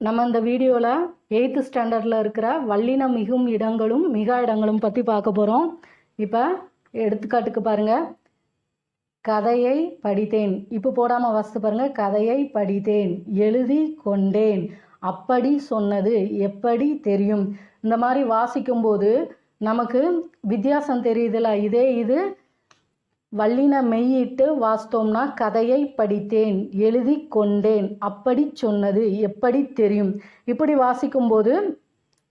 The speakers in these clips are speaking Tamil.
நம்ம இந்த வீடியோவில் எயித்து ஸ்டாண்டர்டில் இருக்கிற வல்லின மிகும் இடங்களும் மிக இடங்களும் பற்றி பார்க்க போகிறோம் இப்போ எடுத்துக்காட்டுக்கு பாருங்கள் கதையை படித்தேன். இப்போ போடாமல் வாசித்து பாருங்கள் கதையை படித்தேன். எழுதி கொண்டேன். அப்படி சொன்னது எப்படி தெரியும்? இந்த மாதிரி வாசிக்கும்போது நமக்கு வித்தியாசம் தெரியுதுல இதே இது வல்லின மெய்யிட்டு வாசித்தோம்னா கதையை படித்தேன் எழுதி கொண்டேன். அப்படி சொன்னது எப்படி தெரியும்? இப்படி வாசிக்கும்போது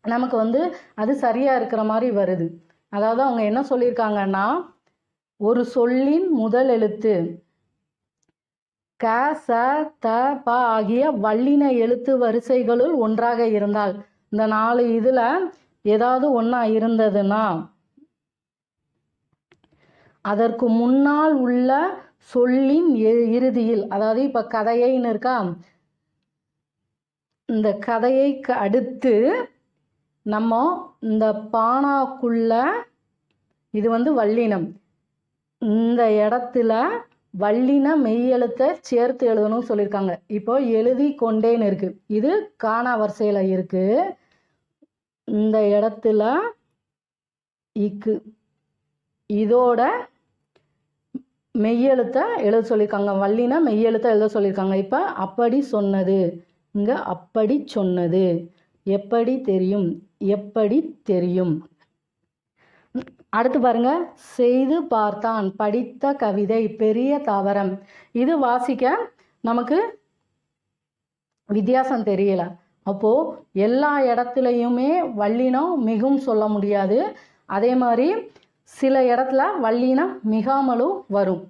நமக்கு வந்து அது சரியாக இருக்கிற மாதிரி வருது. அதாவது அவங்க என்ன சொல்லியிருக்காங்கன்னா ஒரு சொல்லின் முதல் எழுத்து க ச த ப ஆகிய வல்லின எழுத்து வரிசைகளுள் ஒன்றாக இருந்தால் இந்த நாலு இதில் ஏதாவது ஒன்றா இருந்ததுன்னா அதற்கு முன்னால் உள்ள சொல்லின் இ- இறுதியில் அதாவது இப்போ கதையைன்னு இருக்கா? இந்த கதையைக்கு அடுத்து நம்ம இந்த பானாக்குள்ள இது வந்து வல்லினம். இந்த இடத்துல வல்லின மெய்யெழுத்தை சேர்த்து எழுதணும்னு சொல்லியிருக்காங்க. இப்போ எழுதி கொண்டேன்னு இருக்கு. இது காணா வரிசையில் இருக்கு. இந்த இடத்துல இக்கு. இதோட மெய்யெழுத்தை எழுத சொல்லியிருக்காங்க. வள்ளினா மெய்யெழுத்தை எழுத சொல்லியிருக்காங்க. இப்போ அப்படி சொன்னது. இங்கே அப்படி சொன்னது. எப்படி தெரியும்? எப்படி தெரியும்? அடுத்து பாருங்க. செய்து பார்த்தான். படித்த கவிதை. பெரிய தாவரம். இது வாசிக்க நமக்கு வித்தியாசம் தெரியல. அப்போது எல்லா இடத்துலையுமே வள்ளினம் மிகவும் சொல்ல முடியாது. அதே மாதிரி சில இடத்துல வள்ளினம் மிகாமலும் வரும்.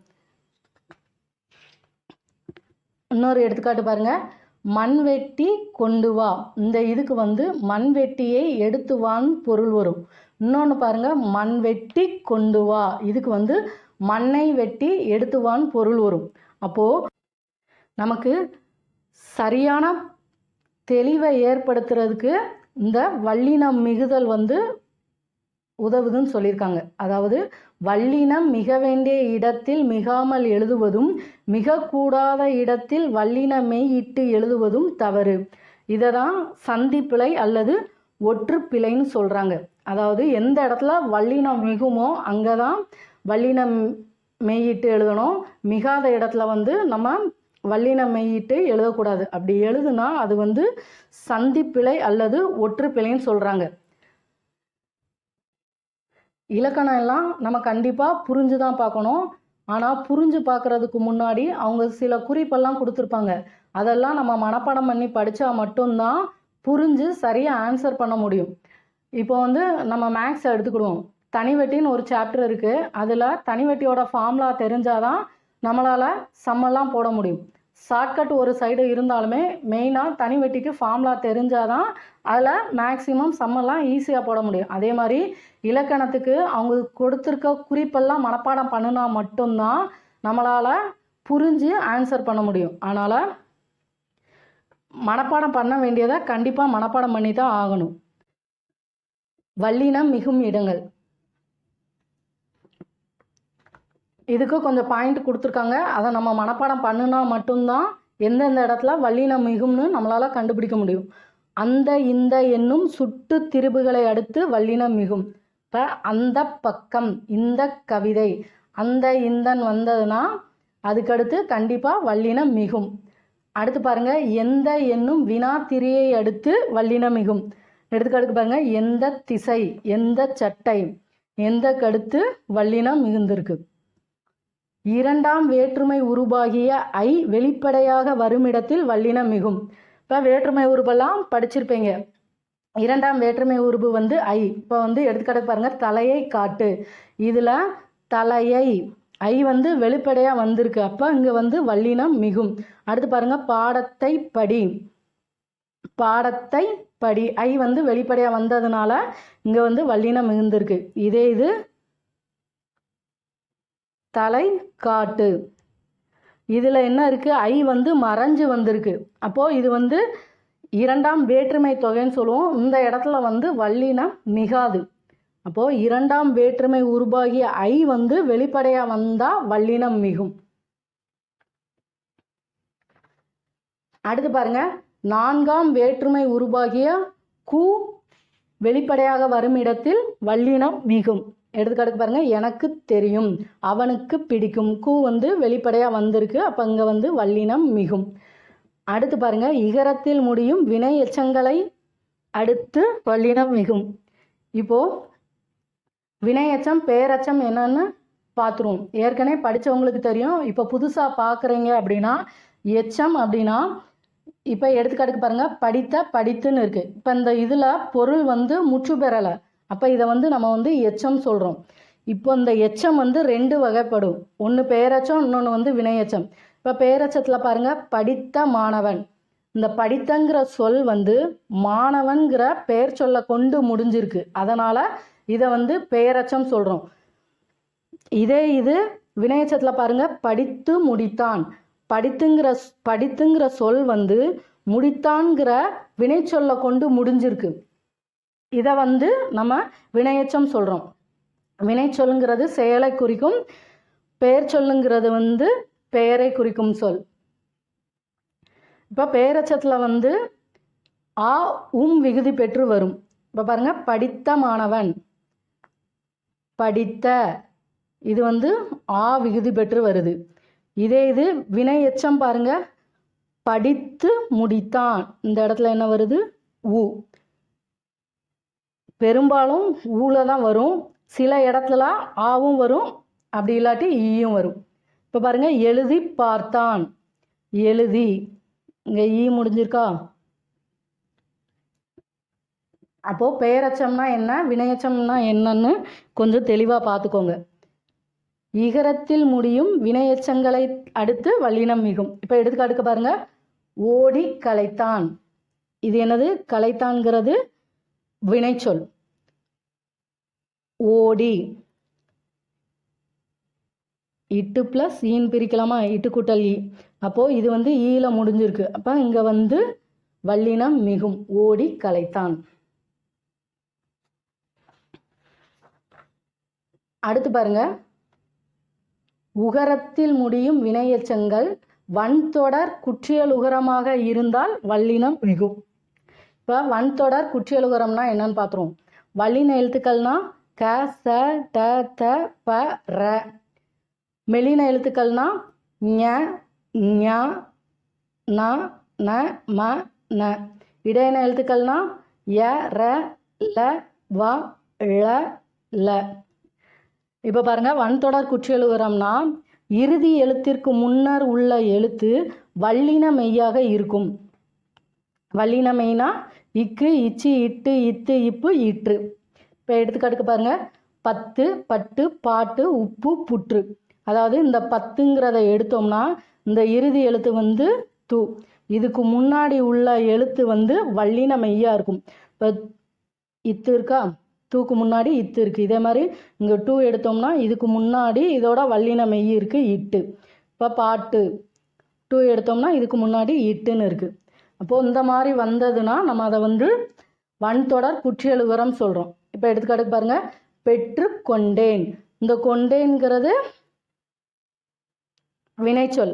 இன்னொரு எடுத்துக்காட்டு பாருங்க. மண்வெட்டி கொண்டு வா. இந்த இதுக்கு வந்து மண்வெட்டியை எடுத்து வான்னு பொருள் வரும். இன்னொன்று பாருங்க. மண்வெட்டி கொண்டு வா. இதுக்கு வந்து மண்ணை வெட்டி எடுத்து வான்னு பொருள் வரும். அப்போ நமக்கு சரியான தெளிவை ஏற்படுத்துறதுக்கு இந்த வள்ளினம் மிகுதல் வந்து உதவுதுன்னு சொல்லியிருக்காங்க. அதாவது வல்லினம் மிக வேண்டிய இடத்தில் மிகாமல் எழுதுவதும் மிக கூடாத இடத்தில் வல்லினமே இட்டு எழுதுவதும் தவறு. இதை தான் சந்திப்பிழை அல்லது ஒற்றுப்பிழைன்னு சொல்கிறாங்க அதாவது எந்த இடத்துல வல்லினம் மிகுமோ அங்கே தான் வல்லினம் மெய்யிட்டு எழுதணும் மிகாத இடத்துல வந்து நம்ம வல்லினம் மெய்யிட்டு எழுதக்கூடாது. அப்படி எழுதுனா அது வந்து சந்திப்பிழை அல்லது ஒற்றுப்பிழைன்னு சொல்கிறாங்க இலக்கணம் எல்லாம் நம்ம கண்டிப்பாக புரிஞ்சு தான் பார்க்கணும். ஆனால் புரிஞ்சு பார்க்குறதுக்கு முன்னாடி அவங்க சில குறிப்பெல்லாம் கொடுத்துருப்பாங்க. அதெல்லாம் நம்ம மனப்பாடம் பண்ணி படித்தா மட்டும்தான் புரிஞ்சு சரியாக ஆன்சர் பண்ண முடியும். இப்போ வந்து நம்ம மேக்ஸ் எடுத்துக்கிடுவோம். தனிவெட்டின்னு ஒரு சாப்டர் இருக்குது அதில் தனிவெட்டியோட ஃபார்முலா தெரிஞ்சாதான் நம்மளால் சம்மெல்லாம் போட முடியும். ஷார்ட்கட் ஒரு சைடு இருந்தாலுமே மெயினாக தனி வெட்டிக்கு ஃபார்முலா தெரிஞ்சால் தான் அதில் மேக்ஸிமம் சம்மெல்லாம் ஈஸியாக போட முடியும். அதே மாதிரி இலக்கணத்துக்கு அவங்க கொடுத்துருக்க குறிப்பெல்லாம் மனப்பாடம் பண்ணினா மட்டும்தான் நம்மளால் புரிஞ்சு ஆன்சர் பண்ண முடியும். அதனால் மனப்பாடம் பண்ண வேண்டியதை கண்டிப்பாக மனப்பாடம் பண்ணி தான் ஆகணும். வல்லினம் மிகும் இடங்கள். இதுக்கு கொஞ்சம் பாயிண்ட் கொடுத்துருக்காங்க. அதை நம்ம மனப்பாடம் பண்ணுனா மட்டும்தான் எந்தெந்த இடத்துல வல்லினம் மிகும்னு நம்மளால் கண்டுபிடிக்க முடியும். அந்த இந்த என்னும் சுட்டு திரிபுகளை அடுத்து வல்லினம் மிகும். இப்போ அந்த பக்கம் இந்த கவிதை. அந்த இந்தன் வந்ததுன்னா அதுக்கடுத்து கண்டிப்பாக வல்லினம் மிகும். அடுத்து பாருங்க எந்த என்னும் வினா திரியை அடுத்து வல்லினம் மிகும். எடுத்துக்காட்டுக்கு பாருங்க எந்த திசை எந்த சட்டை எந்த கடுத்து வல்லினம் மிகுந்திருக்கு. இரண்டாம் வேற்றுமை உருவாகிய ஐ வெளிப்படையாக வருமிடத்தில் வல்லினம் மிகும். இப்போ வேற்றுமை உருவெல்லாம் படிச்சிருப்பீங்க. இரண்டாம் வேற்றுமை உருபு வந்து ஐ. இப்போ வந்து எடுத்துக்காட்டு பாருங்க தலையை காட்டு. இதில் தலையை ஐ வந்து வெளிப்படையாக வந்திருக்கு. அப்போ இங்கே வந்து வல்லினம் மிகும். அடுத்து பாருங்க பாடத்தை படி. பாடத்தை படி. ஐ வந்து வெளிப்படையாக வந்ததுனால இங்கே வந்து வல்லினம் மிகுந்திருக்கு. இதே இது தலை காட்டு இதில் என்ன இருக்குது ஐ வந்து மறைஞ்சு வந்திருக்கு. அப்போது இது வந்து இரண்டாம் வேற்றுமை தொகைன்னு சொல்லுவோம். இந்த இடத்துல வந்து வள்ளினா மிகாது. அப்போது இரண்டாம் வேற்றுமை உருவாகிய ஐ வந்து வெளிப்படையாக வந்தால் வல்லினம் மிகும். அடுத்து பாருங்க. நான்காம் வேற்றுமை உருவாகிய கு வெளிப்படையாக வரும் இடத்தில் வல்லினம் மிகும். எடுத்துக்காட்டுக்கு பாருங்க எனக்கு தெரியும். அவனுக்கு பிடிக்கும். கூ வந்து வெளிப்படையாக வந்திருக்கு. அப்போ இங்கே வந்து வல்லினம் மிகும். அடுத்து பாருங்க இகரத்தில் முடியும் வினை எச்சங்களை அடுத்து வல்லினம் மிகும். இப்போது வினையச்சம் பேரச்சம் என்னன்னு பார்த்துருவோம் ஏற்கனவே படித்தவங்களுக்கு தெரியும். இப்போ புதுசாக பார்க்குறீங்க அப்படின்னா எச்சம் அப்படின்னா இப்போ எடுத்துக்காட்டுக்கு பாருங்கள் படித்த படித்துன்னு இருக்குது இப்போ இந்த இதில் பொருள் வந்து முற்று பெறலை அப்போ இதை வந்து நம்ம வந்து எச்சம் சொல்கிறோம் இப்போ இந்த எச்சம் வந்து ரெண்டு வகைப்படும். ஒன்று பேரச்சம் இன்னொன்று வந்து வினையச்சம். இப்போ பேரச்சத்தில் பாருங்கள் படித்த மாணவன். இந்த படித்தங்கிற சொல் வந்து மாணவன்கிற பெயர் சொல்ல கொண்டு முடிஞ்சிருக்கு. அதனால் இதை வந்து பெயரச்சம் சொல்கிறோம் இதே இது வினையச்சத்தில் பாருங்க படித்து முடித்தான். படித்துங்கிற படித்துங்கிற சொல் வந்து முடித்தான்கிற வினைச்சொல்லை கொண்டு முடிஞ்சிருக்கு. இதை வந்து நம்ம வினையச்சம் சொல்கிறோம் வினைச்சொல்லுங்கிறது செயலை குறிக்கும் பெயர் சொல்லுங்கிறது வந்து பெயரை குறிக்கும் சொல். இப்போ பெயரச்சத்தில் வந்து ஆ உம் விகுதி பெற்று வரும். இப்போ பாருங்கள் படித்த மாணவன். படித்த இது வந்து ஆ விகுதி பெற்று வருது. இதே இது வினை எச்சம் பாருங்க படித்து முடித்தான். இந்த இடத்துல என்ன வருது? உ. பெரும்பாலும் ஊழ தான் வரும். சில இடத்துல ஆவும் வரும். அப்படி இல்லாட்டி ஈயும் வரும். இப்போ பாருங்கள் எழுதி பார்த்தான். எழுதி. இங்கே ஈ முடிஞ்சிருக்கா? அப்போது பெயரச்சம்னா என்ன? வினையச்சம்னா என்னன்னு கொஞ்சம் தெளிவாக பார்த்துக்கோங்க இகரத்தில் முடியும் வினையச்சங்களை அடுத்து வல்லினம் மிகும். இப்போ எடுத்துக்காட்டுக்கு பாருங்கள் ஓடி கலைத்தான். இது என்னது? கலைத்தான்கிறது வினைச்சொல். ஓடி. இட்டு ப்ளஸ் ஈன் பிரிக்கலாமா? இட்டு கூட்டல் ஈ. அப்போது இது வந்து ஈல முடிஞ்சிருக்கு. அப்போ இங்கே வந்து வல்லினம் மிகும். ஓடி கலைத்தான். அடுத்து பாருங்க. உகரத்தில் முடியும் வினையெச்சங்கள் வன்தொடர் குற்றியல் உகரமாக இருந்தால் வல்லினம் மிகும். இப்போ வன்தொடர் குற்றியலுகரம்னா என்னன்னு பார்த்துருவோம் வல்லின எழுத்துக்கள்னா க ச ட த ப ர. மெலின எழுத்துக்கள்னா ஞ ஞ ந ந ம ந. இடையின எழுத்துக்கள்னா ய ர ல வ ழ ல. இப்போ பாருங்க வன்தொடர் குற்றியலுகரம்னா இறுதி எழுத்திற்கு முன்னர் உள்ள எழுத்து வல்லின மெய்யாக இருக்கும். வல்லின மெய்னா இக்கு இச்சு இட்டு இத்து இப்பு இற்று. இப்போ எடுத்துக்காட்டுக்கு பாருங்க. பத்து பட்டு பாட்டு உப்பு புற்று. அதாவது இந்த பத்துங்கிறத எடுத்தோம்னா இந்த இறுதி எழுத்து வந்து து. இதுக்கு முன்னாடி உள்ள எழுத்து வந்து வள்ளின மெய்யாக இருக்கும். இப்போ இத்து இருக்கா? தூக்கு முன்னாடி இத்து இருக்குது இதே மாதிரி இங்கே டூ எடுத்தோம்னா இதுக்கு முன்னாடி இதோட வள்ளின மெய் இருக்குது இட்டு. இப்போ பாட்டு. டூ எடுத்தோம்னா இதுக்கு முன்னாடி இட்டுன்னு இருக்குது அப்போது இந்த மாதிரி வந்ததுன்னா நம்ம அதை வந்து வன்தொடர் குற்றியலுகரம் சொல்கிறோம் இப்போ எடுத்துக்காட்டுக்கு பாருங்கள் பெற்று கொண்டேன் இந்த கொண்டேன்கிறது வினைச்சொல்.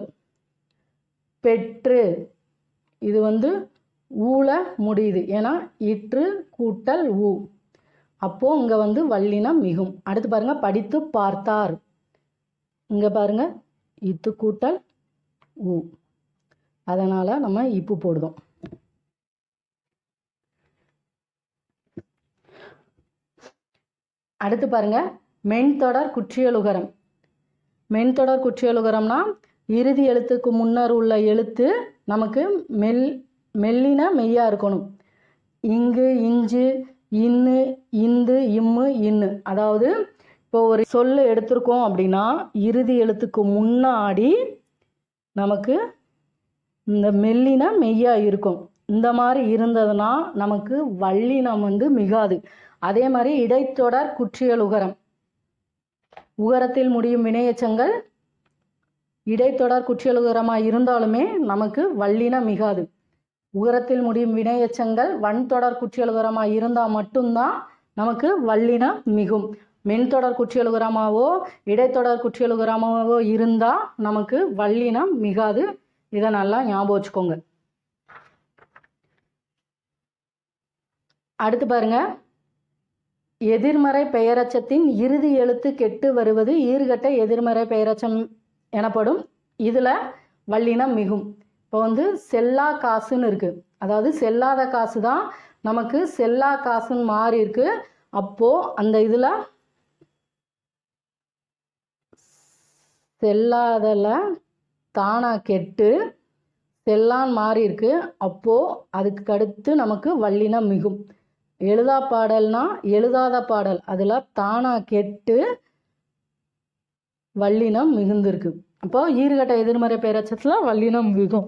பெற்று. இது வந்து ஊழ முடியுது. ஏன்னா இற்று கூட்டல் ஊ. அப்போது இங்கே வந்து வல்லினம் மிகும். அடுத்து பாருங்கள் படித்து பார்த்தார். இங்கே பாருங்க. இத்து கூட்டல் ஊ. அதனால் நம்ம இப்பு போடுதோம். அடுத்து பாருங்க மென்தொடர் குற்றியலுகரம். மென்தொடர் குற்றியலுகரம்னா இறுதி எழுத்துக்கு முன்னர் உள்ள எழுத்து நமக்கு மெல் மெல்லின மெய்யாக இருக்கணும். இங்கு இஞ்சு இன்னு இந்து இம்மு இன்னு. அதாவது இப்போ ஒரு சொல்லு எடுத்திருக்கோம் அப்படின்னா இறுதி எழுத்துக்கு முன்னாடி நமக்கு இந்த மெல்லின மெய்யாக இருக்கும். இந்த மாதிரி இருந்ததுன்னா நமக்கு வள்ளினம் வந்து மிகாது. அதே மாதிரி இடைத்தொடர் குற்றியல் உகரம். உகரத்தில் முடியும் வினையச்சங்கள். இடைத்தொடர் குற்றியல் உகரமாக இருந்தாலுமே நமக்கு வல்லினம் மிகாது. உகரத்தில் முடியும் வினையச்சங்கள் வன்தொடர் குற்றியலுகரமாக இருந்தால் மட்டும்தான் நமக்கு வல்லின மிகும். மென்தொடர் குற்றியலுகரமாவோ இடைத்தொடர் குற்றியலுகரமாவோ இருந்தால் நமக்கு வல்லினம் மிகாது. இதை நல்லா ஞாபகம் வச்சுக்கோங்க. அடுத்து பாருங்கள் எதிர்மறை பெயரச்சத்தின் இறுதி எழுத்து கெட்டு வருவது ஈர்கட்ட எதிர்மறை பெயரச்சம் எனப்படும். இதில் வல்லினம் மிகும். இப்போ வந்து செல்லா காசுன்னு இருக்குது அதாவது செல்லாத காசு தான் நமக்கு செல்லா காசுன்னு மாறி இருக்கு. அப்போது அந்த இதில் செல்லாதல தானா கெட்டு செல்லான் மாறி இருக்கு. அப்போது அதுக்கு அடுத்து நமக்கு வல்லினம் மிகும். எழுதா பாடல்னா எழுதாத பாடல். அதில் தானாக கெட்டு வல்லினம் மிகுந்திருக்கு. அப்போ ஈறுகட்ட எதிர்மறை பெயரச்சத்தில் வல்லினம் மிகும்.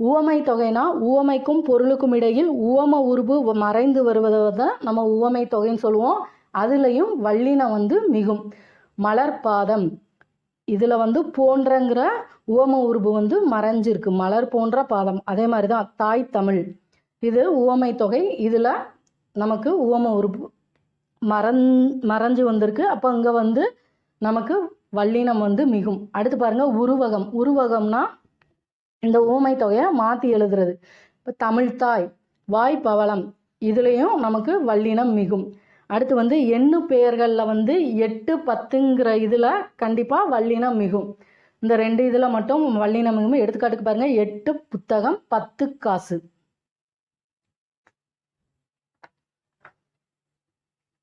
உவமை தொகைனா உவமைக்கும் பொருளுக்கும் இடையில் உவம உருபு மறைந்து வருவதை தான் நம்ம உவமை தொகைன்னு சொல்லுவோம். அதுலேயும் வல்லினம் வந்து மிகும். மலர்பாதம். இதில் வந்து போன்றங்கிற உவம உருபு வந்து மறைஞ்சிருக்கு. மலர் போன்ற பாதம். அதே மாதிரி தான் தாய் தமிழ். இது உவமை தொகை. இதில் நமக்கு உவம உறுப்பு மறந் மறைஞ்சு வந்திருக்கு. அப்போ இங்கே வந்து நமக்கு வல்லினம் வந்து மிகும். அடுத்து பாருங்கள் உருவகம். உருவகம்னா இந்த ஊமை தொகையை மாற்றி எழுதுறது. இப்போ தமிழ்தாய் வாய் பவளம் இதுலேயும் நமக்கு வல்லினம் மிகும். அடுத்து வந்து எண்ணு பெயர்களில் வந்து எட்டு பத்துங்கிற இதில் கண்டிப்பாக வல்லினம் மிகும். இந்த ரெண்டு இதில் மட்டும் வல்லினம் மிகும். எடுத்துக்காட்டுக்கு பாருங்கள் எட்டு புத்தகம் பத்து காசு.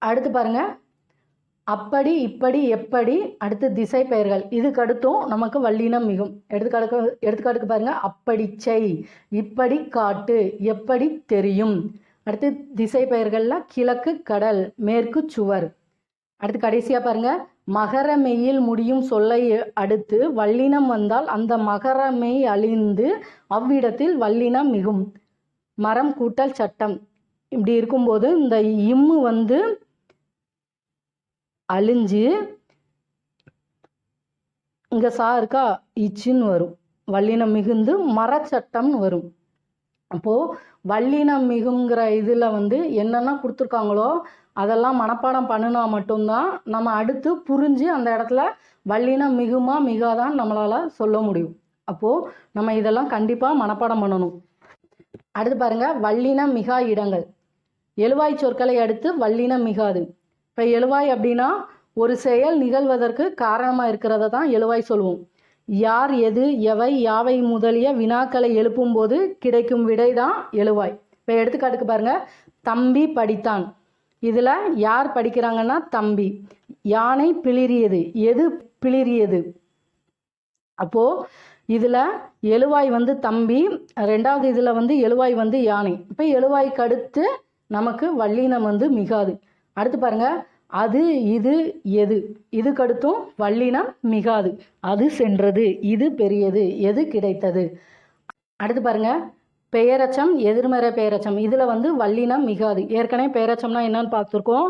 அடுத்து பாருங்கள் அப்படி இப்படி எப்படி அடுத்து திசை பெயர்கள். இதுக்கு அடுத்தும் நமக்கு வல்லினம் மிகும். எடுத்துக்காட்டுக்கு எடுத்துக்காட்டுக்கு பாருங்கள் அப்படி செய் இப்படி காட்டு எப்படி தெரியும். அடுத்து திசை பெயர்களில் கிழக்கு கடல் மேற்கு சுவர். அடுத்து கடைசியாக பாருங்க. மகர மெய்யில் முடியும் சொல்லை அடுத்து வல்லினம் வந்தால் அந்த மகர மெய் அழிந்து அவ்விடத்தில் வல்லினம் மிகும். மரம் கூட்டல் சட்டம். இப்படி இருக்கும்போது இந்த இம்மு வந்து அழிஞ்சு இங்கே சா இருக்கா இச்சின்னு வரும். வல்லினம் மிகுந்து மரச்சட்டம்னு வரும். அப்போது வல்லினம் மிகுங்கிற இதில் வந்து என்னென்ன கொடுத்துருக்காங்களோ அதெல்லாம் மனப்பாடம் பண்ணினா மட்டும்தான் நம்ம அடுத்து புரிஞ்சு அந்த இடத்துல வல்லினம் மிகுமா மிகாதான் நம்மளால் சொல்ல முடியும். அப்போது நம்ம இதெல்லாம் கண்டிப்பாக மனப்பாடம் பண்ணணும். அடுத்து பாருங்க வல்லினம் மிகா இடங்கள். எழுவாய் சொற்களை அடுத்து வல்லினம் மிகாது. இப்போ எழுவாய் அப்படின்னா ஒரு செயல் நிகழ்வதற்கு காரணமாக இருக்கிறத தான் எழுவாய் சொல்லுவோம் யார் எது எவை யாவை முதலிய வினாக்களை எழுப்பும்போது கிடைக்கும் விடை தான் எழுவாய். இப்போ எடுத்துக்காட்டுக்கு பாருங்கள் தம்பி படித்தான். இதில் யார் படிக்கிறாங்கன்னா தம்பி. யானை பிளிரியது எது பிளிரியது அப்போது இதில் எழுவாய் வந்து தம்பி ரெண்டாவது இதில் வந்து எழுவாய் வந்து யானை. இப்போ எழுவாய்க்கு அடுத்து நமக்கு வல்லினம் வந்து மிகாது. அடுத்து பாருங்க. அது இது எது. இதுக்கடுத்தும் வள்ளினம் மிகாது. அது சென்றது. இது பெரியது. எது கிடைத்தது? அடுத்து பாருங்க. பெயரச்சம் எதிர்மறை பெயரச்சம் இதில் வந்து வல்லினம் மிகாது. ஏற்கனவே பெயரச்சம்னா என்னன்னு பார்த்துருக்கோம்.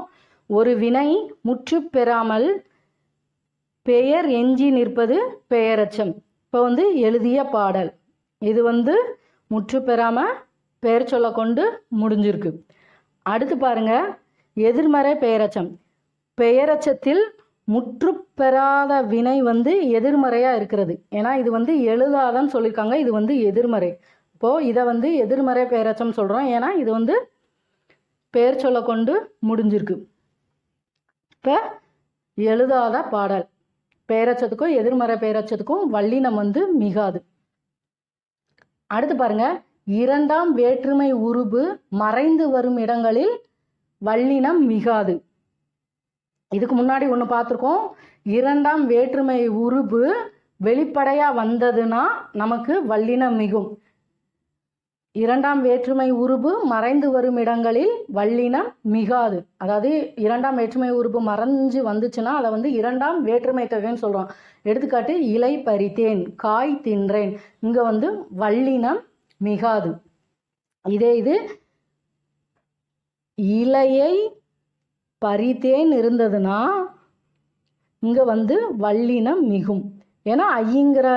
ஒரு வினை முற்று பெறாமல் பெயர் எஞ்சி நிற்பது பெயரச்சம் இப்போ வந்து எழுதிய பாடல். இது வந்து முற்று பெறாமல் பெயர் சொல்ல கொண்டு முடிஞ்சிருக்கு. அடுத்து பாருங்கள் எதிர்மறை பெயரச்சம் பெயரச்சத்தில் முற்று பெறாத வினை வந்து எதிர்மறையாக இருக்கிறது. ஏன்னா இது வந்து எழுதாதன்னு சொல்லியிருக்காங்க இது வந்து எதிர்மறை. இப்போது இதை வந்து எதிர்மறை பெயரச்சம் சொல்கிறோம் ஏன்னா இது வந்து பெயர் சொல்ல கொண்டு முடிஞ்சிருக்கு. இப்போ எழுதாத பாடல். பெயரச்சத்துக்கும் எதிர்மறை பெயரச்சத்துக்கும் வல்லினம் வந்து மிகாது. அடுத்து பாருங்க. இரண்டாம் வேற்றுமை உருபு மறைந்து வரும் இடங்களில் வல்லினம் மிகாது. இதுக்கு முன்னாடி ஒன்று பார்த்துருக்கோம். இரண்டாம் வேற்றுமை உருபு வெளிப்படையாக வந்ததுன்னா நமக்கு வல்லினம் மிகும். இரண்டாம் வேற்றுமை உருபு மறைந்து வரும் இடங்களில் வல்லினம் மிகாது. அதாவது இரண்டாம் வேற்றுமை உருபு மறைஞ்சு வந்துச்சுன்னா அதை வந்து இரண்டாம் வேற்றுமை தொகைன்னு சொல்கிறோம் எடுத்துக்காட்டு இலை பறித்தேன் காய் தின்றேன். இங்கே வந்து வல்லினம் மிகாது. இதே இது இலையை பறித்தேன் இருந்ததுன்னா இங்கே வந்து வல்லினம் மிகும். ஏன்னா ஐங்கிற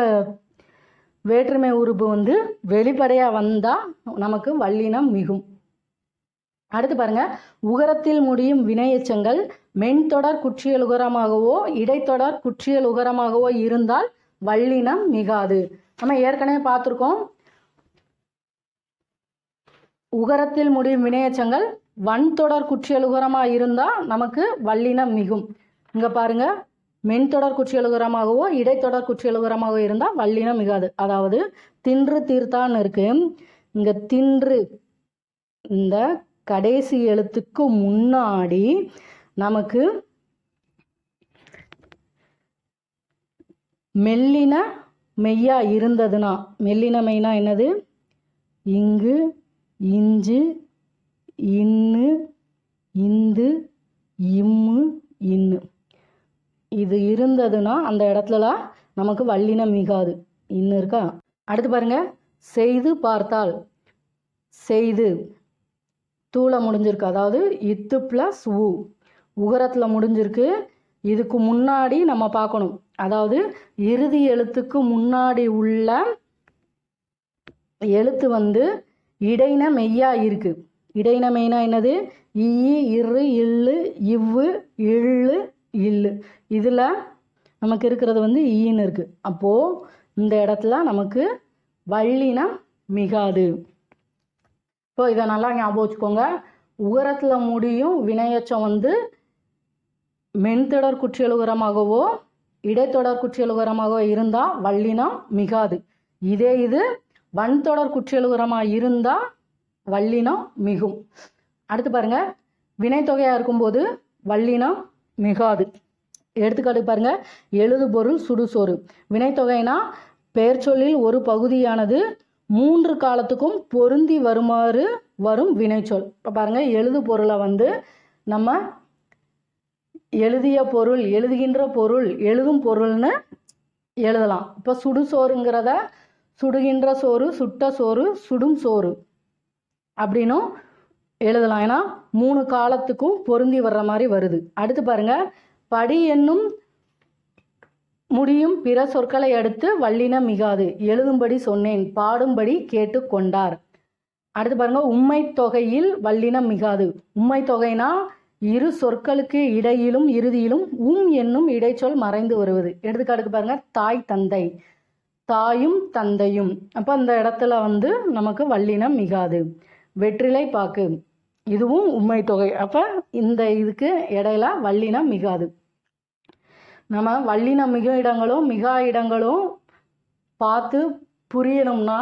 வேற்றுமை உறுப்பு வந்து வெளிப்படையாக வந்தால் நமக்கு வல்லினம் மிகும். அடுத்து பாருங்க உகரத்தில் முடியும் வினையச்சங்கள் மென்தொடர் குற்றியல் உகரமாகவோ இடைத்தொடர் குற்றியல் உகரமாகவோ இருந்தால் வல்லினம் மிகாது. நம்ம ஏற்கனவே பார்த்துருக்கோம். உகரத்தில் முடியும் வினையச்சங்கள் வன்தொடர் குற்றியலுகரமாக இருந்தால் நமக்கு வல்லினம் மிகும். இங்கே பாருங்க மென்தொடர் குற்றியலுகரமாகவோ இடைத்தொடர் குற்றியலுகரமாகவோ இருந்தால் வல்லினம் மிகாது. அதாவது தின்று தீர்த்தான்னு இருக்கு. இங்கே தின்று இந்த கடைசி எழுத்துக்கு முன்னாடி நமக்கு மெல்லின மெய்யா இருந்ததுன்னா மெல்லின மெய்னா என்னது? இங்கு இஞ்சு இன்னு இந்து இம்மு இன்னு. இது இருந்ததுன்னா அந்த இடத்துலலாம் நமக்கு வல்லினம் மிகாது. இன்னு இருக்கா? அடுத்து பாருங்க. செய்து பார்த்தால். செய்து. தூள முடிஞ்சிருக்கு. அதாவது இத்து ப்ளஸ் உ. உகரத்தில் முடிஞ்சிருக்கு. இதுக்கு முன்னாடி நம்ம பார்க்கணும். அதாவது இறுதி எழுத்துக்கு முன்னாடி உள்ள எழுத்து வந்து இடைன மெய்யா இருக்கு. இடைன மெய்னா என்னது ஈ இரு இல்லு இவ்வு இள்ளு இல்லு. இதில் நமக்கு இருக்கிறது வந்து ஈன்னு இருக்குது அப்போது இந்த இடத்துல நமக்கு வள்ளினம் மிகாது. இப்போ இதை நல்லா ஞாபகம் வச்சுக்கோங்க. உகரத்தில் முடியும் வினையச்சம் வந்து மென்தொடர் குற்றியலுகரமாகவோ இடைத்தொடர் குற்றியலுகரமாகவோ இருந்தால் வள்ளினா மிகாது. இதே இது வன்தொடர் குற்றியலுகரமாக இருந்தால் வல்லினம் மிகும். அடுத்து பாருங்க வினைத்தொகையாக இருக்கும்போது வல்லினம் மிகாது. எடுத்துக்காட்டு பாருங்க எழுது பொருள் சுடுசோறு வினைத்தொகைனா பெயர் சொல்லில் ஒரு பகுதியானது மூன்று காலத்துக்கும் பொருந்தி வருமாறு வரும் வினைச்சொல். இப்போ பாருங்க எழுது பொருளை வந்து நம்ம எழுதிய பொருள் எழுதுகின்ற பொருள் எழுதும் பொருள்னு எழுதலாம். இப்போ சுடுசோறுங்கிறத சுடுகின்ற சோறு சுட்ட சோறு சுடும் சோறு. அப்படின்னும் எழுதலாம். ஏன்னா மூணு காலத்துக்கும் பொருந்தி வர்ற மாதிரி வருது. அடுத்து பாருங்க படி என்னும் முடியும் பிற சொற்களை அடுத்து வல்லினம் மிகாது. எழுதும்படி சொன்னேன் பாடும்படி கேட்டு கொண்டார். அடுத்து பாருங்க உண்மை தொகையில் வல்லினம் மிகாது. உண்மை தொகைனா இரு சொற்களுக்கு இடையிலும் இறுதியிலும் உம் என்னும் இடைச்சொல் மறைந்து வருவது. எடுத்துக்காட்டுக்கு பாருங்க தாய் தந்தை. தாயும் தந்தையும். அப்போ அந்த இடத்துல வந்து நமக்கு வல்லினம் மிகாது. வெற்றிலை பாக்கு. இதுவும் உண்மை தொகை. அப்போ இந்த இதுக்கு இடையில வல்லினம் மிகாது. நம்ம வல்லினம் மிக இடங்களும் மிகா இடங்களும் பார்த்து புரியணும்னா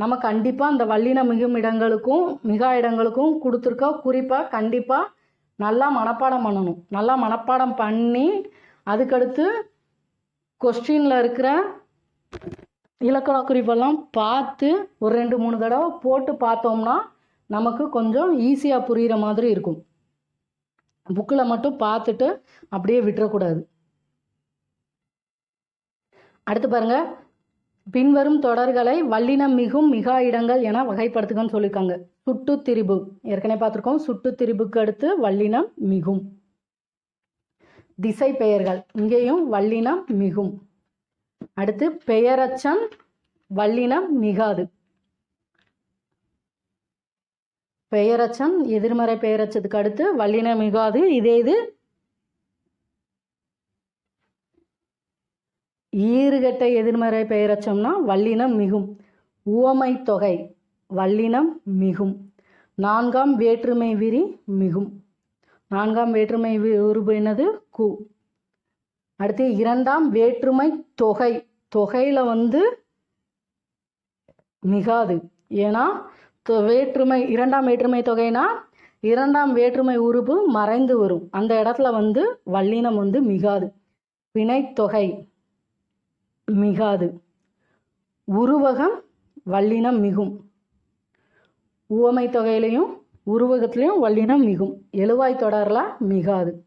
நம்ம கண்டிப்பாக அந்த வல்லினம் மிகும் இடங்களுக்கும் மிகா இடங்களுக்கும் கொடுத்துருக்க குறிப்பாக கண்டிப்பாக நல்லா மனப்பாடம் பண்ணணும். நல்லா மனப்பாடம் பண்ணி அதுக்கடுத்து கொஸ்டினில் இருக்கிற இலக்கண குறிப்பெல்லாம் பார்த்து ஒரு ரெண்டு மூணு தடவை போட்டு பார்த்தோம்னா நமக்கு கொஞ்சம் ஈஸியாக புரிகிற மாதிரி இருக்கும். புக்கில் மட்டும் பார்த்துட்டு அப்படியே விட்டுறக்கூடாது. அடுத்து பாருங்க. பின்வரும் தொடர்களை வல்லினம் மிகும் மிகா இடங்கள் என வகைப்படுத்துகன்னு சொல்லியிருக்காங்க. சுட்டு திரிபு ஏற்கனவே பார்த்துருக்கோம். சுட்டு திரிபுக்கு அடுத்து வல்லினம் மிகும். திசை பெயர்கள் இங்கேயும் வல்லினம் மிகும். அடுத்து பெயரச்சம் வல்லினம் மிகாது. பெயரச்சம் எதிர்மறை பெயரச்சத்துக்கு அடுத்து வல்லினம் மிகாது இதே இது. ஈறுகட்ட எதிர்மறை பெயரச்சம்னா வல்லினம் மிகும். உவமை தொகை வல்லினம் மிகும். நான்காம் வேற்றுமை விரி மிகும். நான்காம் வேற்றுமை உருபு என்னது? கு. அடுத்து இரண்டாம் வேற்றுமை தொகை. தொகையில் வந்து மிகாது. ஏன்னா வேற்றுமை இரண்டாம் வேற்றுமை தொகைனா இரண்டாம் வேற்றுமை உறுப்பு மறைந்து வரும். அந்த இடத்துல வந்து வல்லினம் வந்து மிகாது. வினைத்தொகை மிகாது. உருவகம் வல்லினம் மிகும். உவமை தொகையிலையும் உருவகத்திலையும் வல்லினம் மிகும். எழுவாய் தொடரில் மிகாது.